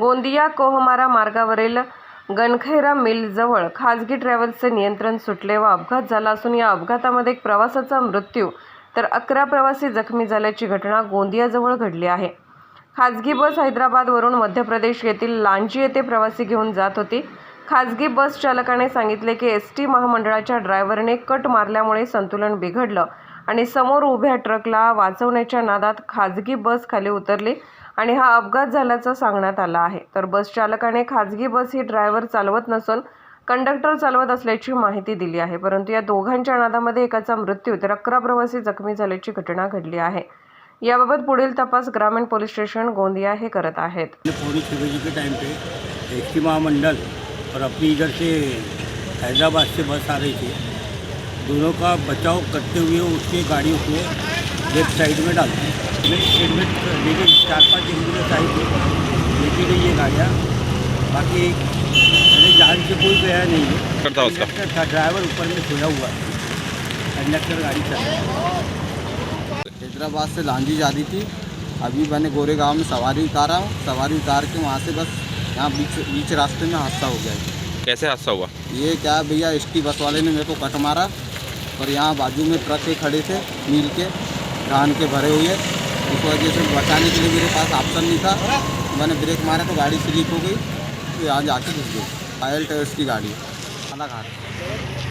गोंदिया कोहमारा मार्गावरील गणखैरा मिलजवळ खाजगी ट्रॅव्हल्सचे नियंत्रण सुटले व अपघात झाला असून या अपघातामध्ये एक प्रवासाचा मृत्यू तर अकरा प्रवासी जखमी झाल्याची घटना गोंदियाजवळ घडली आहे. खाजगी बस हैदराबादवरून मध्य प्रदेश येथील लांजी येथे प्रवासी घेऊन जात होती. खाजगी बस चालकाने सांगितले की एस टी महामंडळाच्या ड्रायव्हरने कट मारल्यामुळे संतुलन बिघडलं. आणि समोर उभ्या ट्रकला वाचवण्याच्या नादात खाजगी बस खाली उतरली आणि हा अपघात झाल्याचं सांगण्यात आलं आहे. तर बस चालकाने खाजगी बस ही ड्रायव्हर चालवत नसून कंडक्टर चालवत असल्याची माहिती दिली आहे. परंतु या दोघांच्या नादामध्ये एकाचा मृत्यू तर अकरा प्रवासी जखमी झाल्याची घटना घडली आहे. याबाबत पुढील तपास ग्रामीण पोलीस स्टेशन गोंदिया हे करत आहेत. एस टी महामंडल और अपनी इधर से हैदराबाद से बस आ रही थी. दोनों का बचाव करते हुए उसके गाड़ियों को लेफ़्ट साइड में डाल। दी मेरी स्टेटमेंट लेके चार पाँच एंबुलेंस आई थी लेके गई ये गाड़ियाँ। बाकी मेरे जान से कोई गया नहीं है। करता उसका? कंडक्टर था ड्राइवर ऊपर में सोया हुआ। है कंडक्टर गाड़ी चला हैदराबाद से लांजी जा रही थी। अभी मैंने गोरेगांव में सवारी उतारा हूँ। सवारी उतार के वहाँ से बस यहाँ बीच बीच रास्ते में हादसा हो गया। कैसे हादसा हुआ? ये क्या भैया एस बस वाले ने मेरे को कट मारा। और यहाँ बाजू में ट्रक खड़े थे मिल के धान के भरे हुए। उस वजह से बचाने के लिए मेरे पास ऑप्शन नहीं था। मैंने ब्रेक मारा तो गाड़ी स्लिप हो गई। तो यहाँ जाके घुस गई। पायल टायर्स की गाड़ी। अलग हाथ